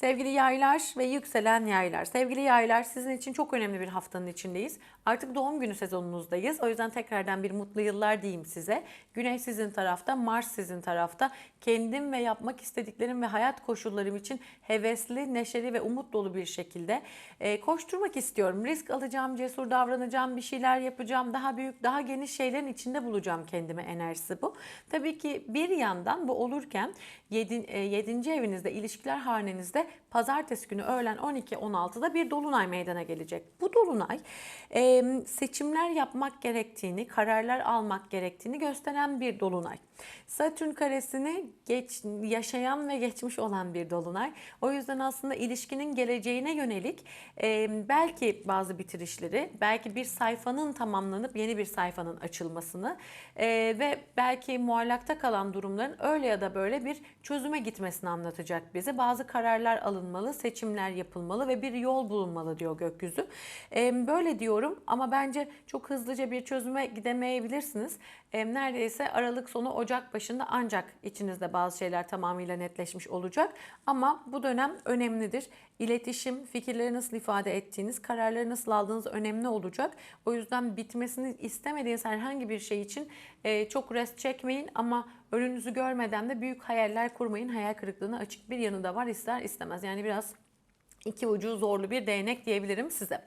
Sevgili yaylar ve yükselen yaylar. Sevgili yaylar sizin için çok önemli bir haftanın içindeyiz. Artık doğum günü sezonunuzdayız. O yüzden tekrardan bir mutlu yıllar diyeyim size. Güneş sizin tarafta, Mars sizin tarafta. Kendim ve yapmak istediklerim ve hayat koşullarım için hevesli, neşeli ve umut dolu bir şekilde e, koşturmak istiyorum. Risk alacağım, cesur davranacağım, bir şeyler yapacağım. Daha büyük, daha geniş şeylerin içinde bulacağım kendime enerjisi bu. Tabii ki bir yandan bu olurken 7. Yedi, evinizde, ilişkiler hanenizde pazartesi günü öğlen 12-16'da bir dolunay meydana gelecek. Bu dolunay e, seçimler yapmak gerektiğini, kararlar almak gerektiğini gösteren bir dolunay. Satürn karesini geç, yaşayan ve geçmiş olan bir dolunay. O yüzden aslında ilişkinin geleceğine yönelik e, belki bazı bitirişleri, belki bir sayfanın tamamlanıp yeni bir sayfanın açılmasını e, ve belki muallakta kalan durumların öyle ya da böyle bir çözüme gitmesini anlatacak bize. Bazı kararlar alınmalı, seçimler yapılmalı ve bir yol bulunmalı diyor gökyüzü. E, böyle diyorum ama bence çok hızlıca bir çözüme gidemeyebilirsiniz. E, neredeyse Aralık sonu Ocak başında ancak içinizde bazı şeyler tamamıyla netleşmiş olacak. Ama bu dönem önemlidir. İletişim, fikirleri nasıl ifade ettiğiniz, kararları nasıl aldığınız önemli olacak. O yüzden bitmesini istemediğiniz herhangi bir şey için e, çok rest çekmeyin ama önünüzü görmeden de büyük hayaller kurmayın. Hayal kırıklığına açık bir yanı da var ister istemez. Yani biraz iki ucu zorlu bir değnek diyebilirim size.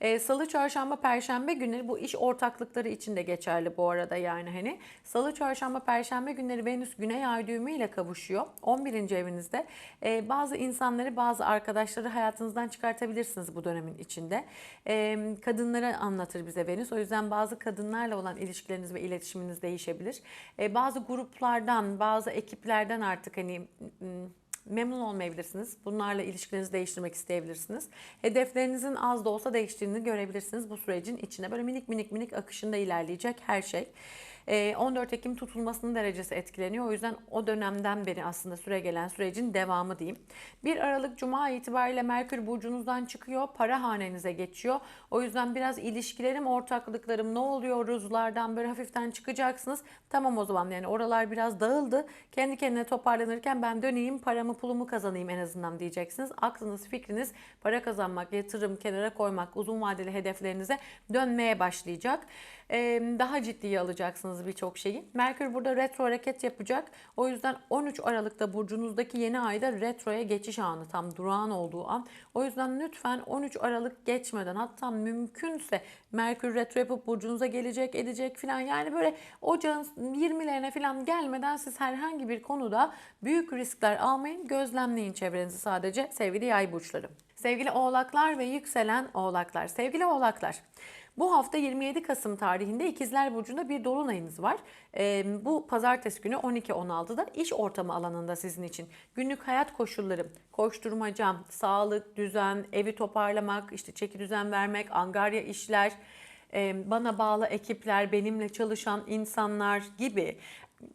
E, Salı, çarşamba, perşembe günleri bu iş ortaklıkları için de geçerli bu arada yani hani. Salı, çarşamba, perşembe günleri Venüs Güney Ay düğümü ile kavuşuyor. 11. evinizde. E, bazı insanları, bazı arkadaşları hayatınızdan çıkartabilirsiniz bu dönemin içinde. E, kadınları anlatır bize Venüs. O yüzden bazı kadınlarla olan ilişkileriniz ve iletişiminiz değişebilir. E, bazı gruplardan, bazı ekiplerden artık hani memnun olmayabilirsiniz. Bunlarla ilişkilerinizi değiştirmek isteyebilirsiniz. Hedeflerinizin az da olsa değiştiğini görebilirsiniz bu sürecin içinde. Böyle minik minik minik akışında ilerleyecek her şey. 14 ee, Ekim tutulmasının derecesi etkileniyor. O yüzden o dönemden beri aslında süre gelen sürecin devamı diyeyim. 1 Aralık Cuma itibariyle Merkür burcunuzdan çıkıyor. Para hanenize geçiyor. O yüzden biraz ilişkilerim, ortaklıklarım ne oluyor ruzlardan böyle hafiften çıkacaksınız. Tamam o zaman yani oralar biraz dağıldı. Kendi kendine toparlanırken ben döneyim paramı pulumu kazanayım en azından diyeceksiniz. Aklınız fikriniz para kazanmak, yatırım, kenara koymak, uzun vadeli hedeflerinize dönmeye başlayacak daha ciddiye alacaksınız birçok şeyi. Merkür burada retro hareket yapacak. O yüzden 13 Aralık'ta burcunuzdaki yeni ayda retroya geçiş anı tam durağan olduğu an. O yüzden lütfen 13 Aralık geçmeden hatta mümkünse Merkür retro yapıp burcunuza gelecek edecek filan yani böyle ocağın 20'lerine filan gelmeden siz herhangi bir konuda büyük riskler almayın. Gözlemleyin çevrenizi sadece sevgili yay burçları. Sevgili oğlaklar ve yükselen oğlaklar. Sevgili oğlaklar. Bu hafta 27 Kasım tarihinde İkizler Burcu'nda bir dolunayınız var. Ee, bu pazartesi günü 12-16'da iş ortamı alanında sizin için. Günlük hayat koşulları, koşturmaca, sağlık, düzen, evi toparlamak, işte çeki düzen vermek, angarya işler, e, bana bağlı ekipler, benimle çalışan insanlar gibi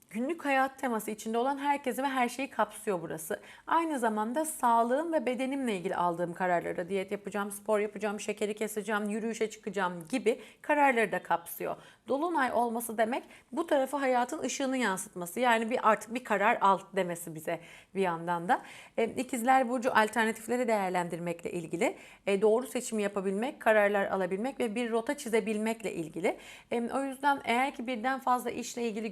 günlük hayat teması içinde olan herkesi ve her şeyi kapsıyor burası. Aynı zamanda sağlığım ve bedenimle ilgili aldığım kararları, diyet yapacağım, spor yapacağım, şekeri keseceğim, yürüyüşe çıkacağım gibi kararları da kapsıyor. Dolunay olması demek bu tarafı hayatın ışığını yansıtması. Yani bir artık bir karar al demesi bize bir yandan da. E, İkizler Burcu alternatifleri değerlendirmekle ilgili. E, doğru seçimi yapabilmek, kararlar alabilmek ve bir rota çizebilmekle ilgili. E, o yüzden eğer ki birden fazla işle ilgili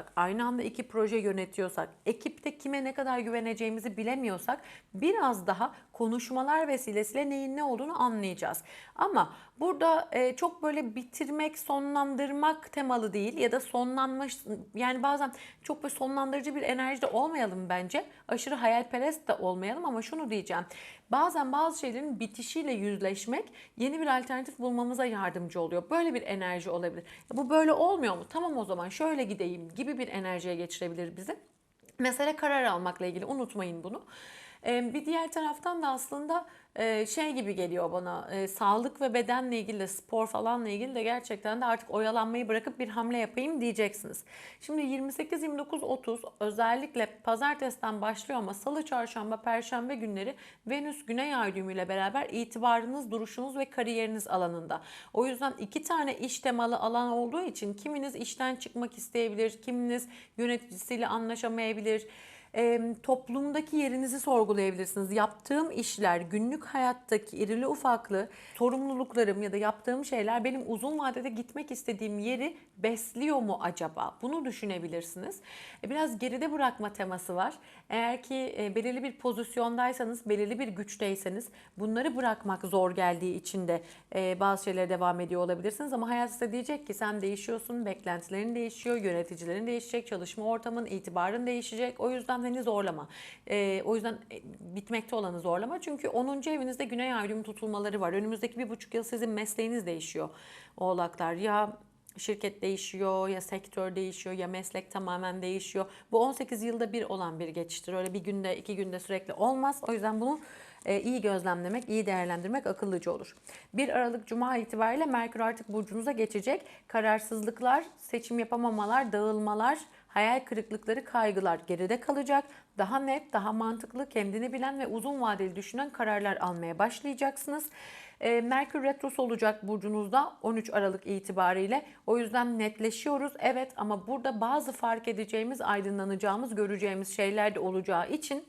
görüşüyorsak, aynı anda iki proje yönetiyorsak, ekipte kime ne kadar güveneceğimizi bilemiyorsak biraz daha konuşmalar vesilesiyle neyin ne olduğunu anlayacağız. Ama burada e, çok böyle bitirmek, sonlandırmak temalı değil ya da sonlanmış yani bazen çok böyle sonlandırıcı bir enerjide olmayalım bence. Aşırı hayalperest de olmayalım ama şunu diyeceğim. Bazen bazı şeylerin bitişiyle yüzleşmek yeni bir alternatif bulmamıza yardımcı oluyor. Böyle bir enerji olabilir. Bu böyle olmuyor mu? Tamam o zaman şöyle gideyim gibi bir enerjiye geçirebilir bizi. Mesele karar almakla ilgili unutmayın bunu. Bir diğer taraftan da aslında şey gibi geliyor bana sağlık ve bedenle ilgili de spor falanla ilgili de gerçekten de artık oyalanmayı bırakıp bir hamle yapayım diyeceksiniz. Şimdi 28, 29, 30 özellikle pazartesiden başlıyor ama salı, çarşamba, perşembe günleri Venüs Güney Ay ile beraber itibarınız, duruşunuz ve kariyeriniz alanında. O yüzden iki tane iş temalı alan olduğu için kiminiz işten çıkmak isteyebilir, kiminiz yöneticisiyle anlaşamayabilir e, toplumdaki yerinizi sorgulayabilirsiniz. Yaptığım işler, günlük hayattaki irili ufaklı sorumluluklarım ya da yaptığım şeyler benim uzun vadede gitmek istediğim yeri besliyor mu acaba? Bunu düşünebilirsiniz. E, biraz geride bırakma teması var. Eğer ki e, belirli bir pozisyondaysanız, belirli bir güçteyseniz bunları bırakmak zor geldiği için de e, bazı şeylere devam ediyor olabilirsiniz. Ama hayat size diyecek ki sen değişiyorsun, beklentilerin değişiyor, yöneticilerin değişecek, çalışma ortamın, itibarın değişecek. O yüzden seni zorlama. E, o yüzden e, bitmekte olanı zorlama. Çünkü 10. evinizde güney ay düğümü tutulmaları var. Önümüzdeki bir buçuk yıl sizin mesleğiniz değişiyor oğlaklar. Ya şirket değişiyor ya sektör değişiyor ya meslek tamamen değişiyor. Bu 18 yılda bir olan bir geçiştir. Öyle bir günde iki günde sürekli olmaz. O yüzden bunu e, iyi gözlemlemek, iyi değerlendirmek akıllıca olur. 1 Aralık Cuma itibariyle Merkür artık burcunuza geçecek. Kararsızlıklar, seçim yapamamalar, dağılmalar, hayal kırıklıkları, kaygılar geride kalacak. Daha net, daha mantıklı, kendini bilen ve uzun vadeli düşünen kararlar almaya başlayacaksınız. E, Merkür Retrosu olacak burcunuzda 13 Aralık itibariyle. O yüzden netleşiyoruz. Evet ama burada bazı fark edeceğimiz, aydınlanacağımız, göreceğimiz şeyler de olacağı için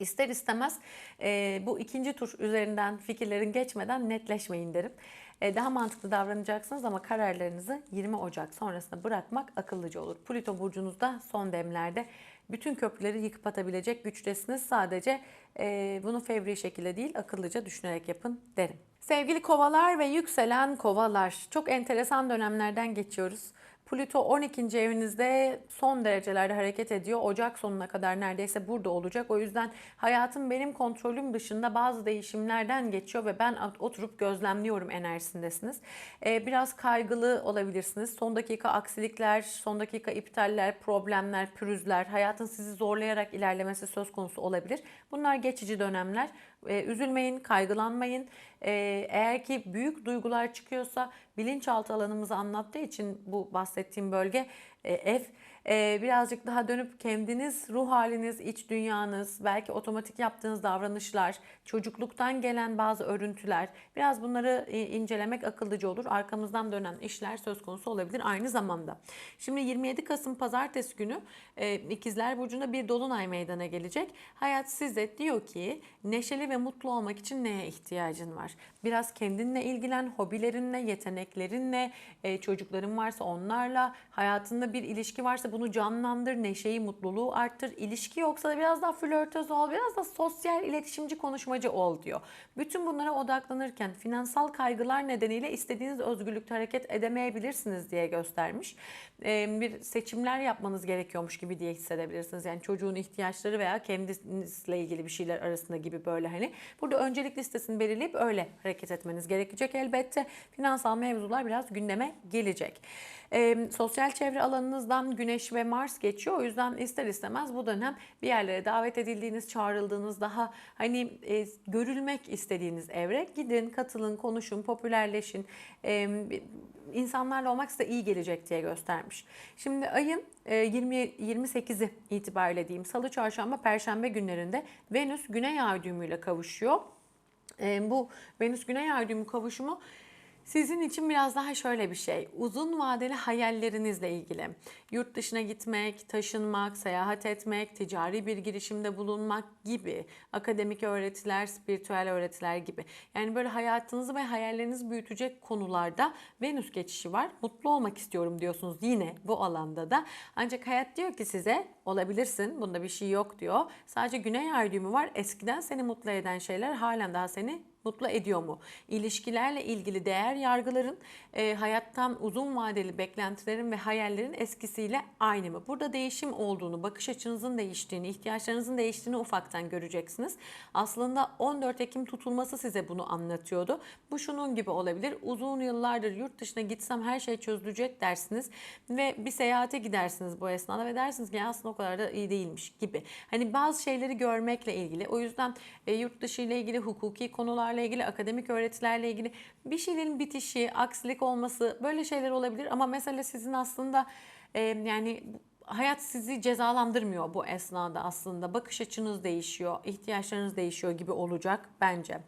ister istemez e, bu ikinci tur üzerinden fikirlerin geçmeden netleşmeyin derim. E, daha mantıklı davranacaksınız ama kararlarınızı 20 Ocak sonrasında bırakmak akıllıca olur. Plüto burcunuzda son demlerde bütün köprüleri yıkıp atabilecek güçtesiniz. Sadece e, bunu fevri şekilde değil akıllıca düşünerek yapın derim. Sevgili kovalar ve yükselen kovalar çok enteresan dönemlerden geçiyoruz. Plüto 12. evinizde son derecelerde hareket ediyor. Ocak sonuna kadar neredeyse burada olacak. O yüzden hayatım benim kontrolüm dışında bazı değişimlerden geçiyor ve ben oturup gözlemliyorum enerjisindesiniz. Ee, biraz kaygılı olabilirsiniz. Son dakika aksilikler, son dakika iptaller, problemler, pürüzler, hayatın sizi zorlayarak ilerlemesi söz konusu olabilir. Bunlar geçici dönemler. Ee, üzülmeyin, kaygılanmayın. Ee, eğer ki büyük duygular çıkıyorsa bilinçaltı alanımızı anlattığı için bu bahsettiğim bölge e, ev e, birazcık daha dönüp kendiniz, ruh haliniz, iç dünyanız, belki otomatik yaptığınız davranışlar, çocukluktan gelen bazı örüntüler, biraz bunları e, incelemek akıllıca olur. Arkamızdan dönen işler söz konusu olabilir aynı zamanda. Şimdi 27 Kasım Pazartesi günü e, İkizler Burcu'nda bir dolunay meydana gelecek. Hayat size diyor ki neşeli ve mutlu olmak için neye ihtiyacın var? Biraz kendinle ilgilen, hobilerinle, yeteneklerinle, çocukların varsa onlarla, hayatında bir ilişki varsa bunu canlandır, neşeyi, mutluluğu arttır. İlişki yoksa da biraz daha flörtöz ol, biraz da sosyal iletişimci konuşmacı ol diyor. Bütün bunlara odaklanırken finansal kaygılar nedeniyle istediğiniz özgürlükte hareket edemeyebilirsiniz diye göstermiş. Ee, bir seçimler yapmanız gerekiyormuş gibi diye hissedebilirsiniz. Yani çocuğun ihtiyaçları veya kendinizle ilgili bir şeyler arasında gibi böyle hani. Burada öncelik listesini belirleyip öyle hareket etmeniz gerekecek elbette. Finansal mevzular biraz gündeme gelecek. Ee, sosyal çevre alanınızdan Güneş ve Mars geçiyor. O yüzden ister istemez bu dönem bir yerlere davet edildiğiniz, çağrıldığınız, daha hani e, görülmek istediğiniz evre gidin, katılın, konuşun, popülerleşin. E, insanlarla olmak size iyi gelecek diye göstermiş. Şimdi ayın 20 28'i itibariyle diyeyim Salı, Çarşamba, Perşembe günlerinde Venüs Güney Ay düğümüyle kavuşuyor. E, bu Venüs Güney Ay düğümü kavuşumu sizin için biraz daha şöyle bir şey. Uzun vadeli hayallerinizle ilgili. Yurt dışına gitmek, taşınmak, seyahat etmek, ticari bir girişimde bulunmak gibi. Akademik öğretiler, spiritüel öğretiler gibi. Yani böyle hayatınızı ve hayallerinizi büyütecek konularda Venüs geçişi var. Mutlu olmak istiyorum diyorsunuz yine bu alanda da. Ancak hayat diyor ki size olabilirsin. Bunda bir şey yok diyor. Sadece güney ay düğümü var. Eskiden seni mutlu eden şeyler halen daha seni mutlu ediyor mu? İlişkilerle ilgili değer yargıların e, hayattan uzun vadeli beklentilerin ve hayallerin eskisiyle aynı mı? Burada değişim olduğunu, bakış açınızın değiştiğini, ihtiyaçlarınızın değiştiğini ufaktan göreceksiniz. Aslında 14 Ekim tutulması size bunu anlatıyordu. Bu şunun gibi olabilir. Uzun yıllardır yurt dışına gitsem her şey çözülecek dersiniz ve bir seyahate gidersiniz bu esnada ve dersiniz ki aslında o kadar da iyi değilmiş gibi. Hani bazı şeyleri görmekle ilgili. O yüzden e, yurt dışı ile ilgili hukuki konularla ilgili, akademik öğretilerle ilgili bir şeylerin bitişi, aksilik olması böyle şeyler olabilir ama mesele sizin aslında e, yani hayat sizi cezalandırmıyor bu esnada aslında. Bakış açınız değişiyor, ihtiyaçlarınız değişiyor gibi olacak bence.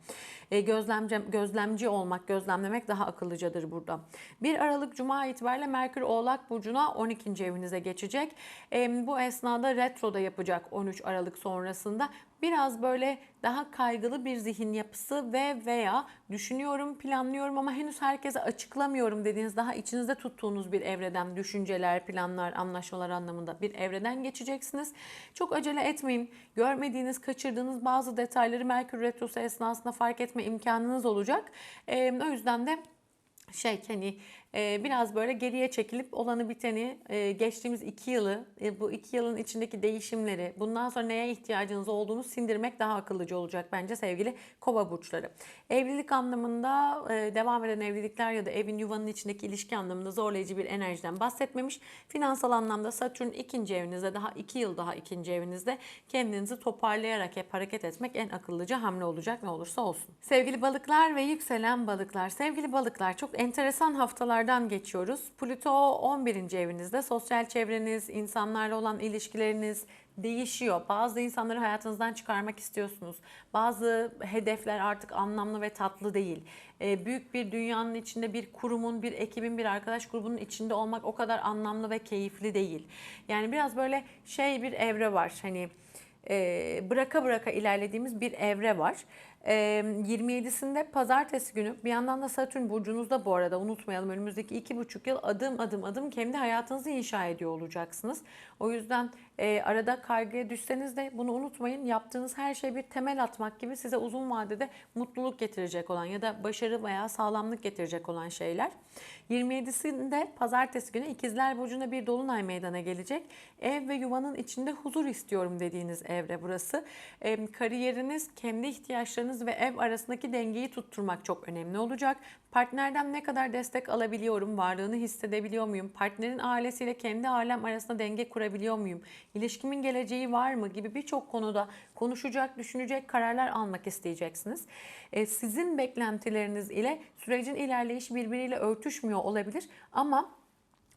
E, gözlemci, gözlemci olmak, gözlemlemek daha akıllıcadır burada. 1 Aralık Cuma itibariyle Merkür Oğlak Burcu'na 12. evinize geçecek. E, bu esnada retroda yapacak 13 Aralık sonrasında. Biraz böyle daha kaygılı bir zihin yapısı ve veya düşünüyorum, planlıyorum ama henüz herkese açıklamıyorum dediğiniz daha içinizde tuttuğunuz bir evreden düşünceler, planlar, anlaşmalar anlamında bir evreden geçeceksiniz. Çok acele etmeyin. Görmediğiniz, kaçırdığınız bazı detayları Merkür Retrosu esnasında fark etme imkanınız olacak. Ee, o yüzden de şey hani e, biraz böyle geriye çekilip olanı biteni e, geçtiğimiz iki yılı e, bu iki yılın içindeki değişimleri bundan sonra neye ihtiyacınız olduğunu sindirmek daha akıllıca olacak bence sevgili kova burçları. Evlilik anlamında e, devam eden evlilikler ya da evin yuvanın içindeki ilişki anlamında zorlayıcı bir enerjiden bahsetmemiş. Finansal anlamda Satürn ikinci evinizde daha iki yıl daha ikinci evinizde kendinizi toparlayarak hep hareket etmek en akıllıca hamle olacak ne olursa olsun. Sevgili balıklar ve yükselen balıklar. Sevgili balıklar çok enteresan haftalardan geçiyoruz. Plüto 11. evinizde sosyal çevreniz, insanlarla olan ilişkileriniz değişiyor. Bazı insanları hayatınızdan çıkarmak istiyorsunuz. Bazı hedefler artık anlamlı ve tatlı değil. Ee, büyük bir dünyanın içinde bir kurumun, bir ekibin, bir arkadaş grubunun içinde olmak o kadar anlamlı ve keyifli değil. Yani biraz böyle şey bir evre var. Hani e, bıraka bıraka ilerlediğimiz bir evre var. E, 27'sinde pazartesi günü bir yandan da Satürn burcunuzda bu arada unutmayalım önümüzdeki iki buçuk yıl adım adım adım kendi hayatınızı inşa ediyor olacaksınız. O yüzden e, arada kaygıya düşseniz de bunu unutmayın. Yaptığınız her şey bir temel atmak gibi size uzun vadede mutluluk getirecek olan ya da başarı veya sağlamlık getirecek olan şeyler. 27'sinde pazartesi günü ikizler burcunda bir dolunay meydana gelecek. Ev ve yuvanın içinde huzur istiyorum dediğiniz evre burası. E, kariyeriniz, kendi ihtiyaçlarınız ve ev arasındaki dengeyi tutturmak çok önemli olacak. Partnerden ne kadar destek alabiliyorum, varlığını hissedebiliyor muyum? Partnerin ailesiyle kendi ailem arasında denge kurabiliyor muyum? İlişkimin geleceği var mı gibi birçok konuda konuşacak, düşünecek kararlar almak isteyeceksiniz. E, sizin beklentileriniz ile sürecin ilerleyişi birbiriyle örtüşmüyor olabilir ama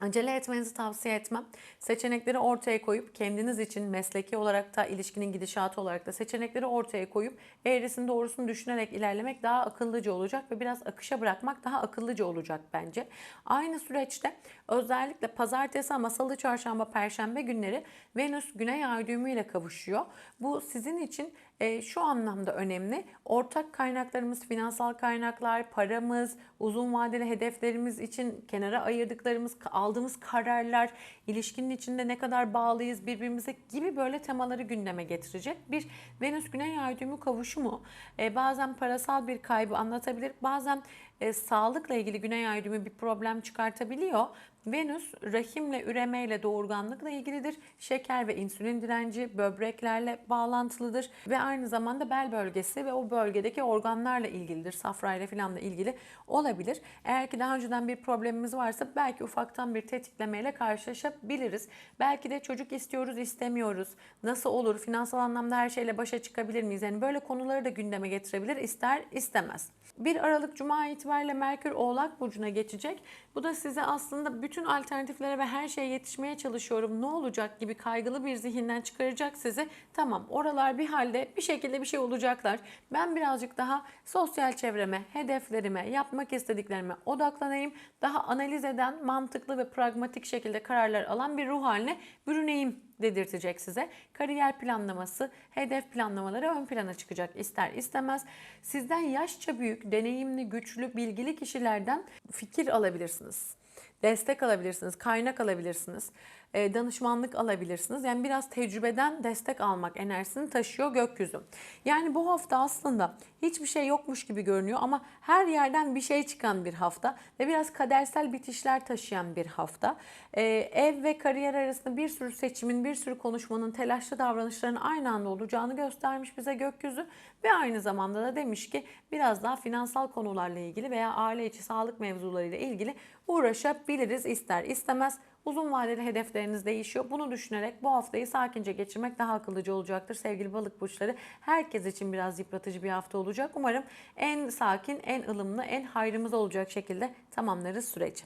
Acele etmenizi tavsiye etmem. Seçenekleri ortaya koyup kendiniz için mesleki olarak da ilişkinin gidişatı olarak da seçenekleri ortaya koyup eğrisini doğrusunu düşünerek ilerlemek daha akıllıca olacak ve biraz akışa bırakmak daha akıllıca olacak bence. Aynı süreçte özellikle pazartesi ama salı, çarşamba, perşembe günleri Venüs güney ay düğümü ile kavuşuyor. Bu sizin için e, şu anlamda önemli. Ortak kaynaklarımız, finansal kaynaklar, paramız, uzun vadeli hedeflerimiz için kenara ayırdıklarımız, aldığımız kararlar, ilişkinin içinde ne kadar bağlıyız birbirimize gibi böyle temaları gündeme getirecek bir Venüs Güney Ay düğümü kavuşumu. E, bazen parasal bir kaybı anlatabilir, bazen e, sağlıkla ilgili Güney Ay düğümü bir problem çıkartabiliyor. Venüs rahimle, üremeyle, doğurganlıkla ilgilidir. Şeker ve insülin direnci böbreklerle bağlantılıdır ve aynı zamanda bel bölgesi ve o bölgedeki organlarla ilgilidir. Safrayla filanla ilgili olabilir. Eğer ki daha önceden bir problemimiz varsa belki ufaktan bir tetiklemeyle karşılaşabiliriz. Belki de çocuk istiyoruz, istemiyoruz. Nasıl olur? Finansal anlamda her şeyle başa çıkabilir miyiz? Yani böyle konuları da gündeme getirebilir. ister istemez. 1 Aralık Cuma itibariyle Merkür Oğlak Burcu'na geçecek. Bu da size aslında bütün alternatiflere ve her şeye yetişmeye çalışıyorum ne olacak gibi kaygılı bir zihinden çıkaracak sizi. Tamam oralar bir halde bir şekilde bir şey olacaklar. Ben birazcık daha sosyal çevreme, hedeflerime, yapmak istediklerime odaklanayım. Daha analiz eden, mantıklı ve pragmatik şekilde kararlar alan bir ruh haline bürüneyim dedirtecek size. Kariyer planlaması, hedef planlamaları ön plana çıkacak ister istemez. Sizden yaşça büyük, deneyimli, güçlü, bilgili kişilerden fikir alabilirsiniz. Destek alabilirsiniz, kaynak alabilirsiniz, danışmanlık alabilirsiniz. Yani biraz tecrübeden destek almak enerjisini taşıyor gökyüzü. Yani bu hafta aslında hiçbir şey yokmuş gibi görünüyor ama her yerden bir şey çıkan bir hafta ve biraz kadersel bitişler taşıyan bir hafta. E, ev ve kariyer arasında bir sürü seçimin, bir sürü konuşmanın, telaşlı davranışların aynı anda olacağını göstermiş bize gökyüzü ve aynı zamanda da demiş ki biraz daha finansal konularla ilgili veya aile içi sağlık mevzularıyla ilgili uğraşabiliriz ister istemez. Uzun vadeli hedefleriniz değişiyor. Bunu düşünerek bu haftayı sakince geçirmek daha akıllıca olacaktır. Sevgili balık burçları herkes için biraz yıpratıcı bir hafta olacak. Umarım en sakin, en ılımlı, en hayrımız olacak şekilde tamamlarız süreci.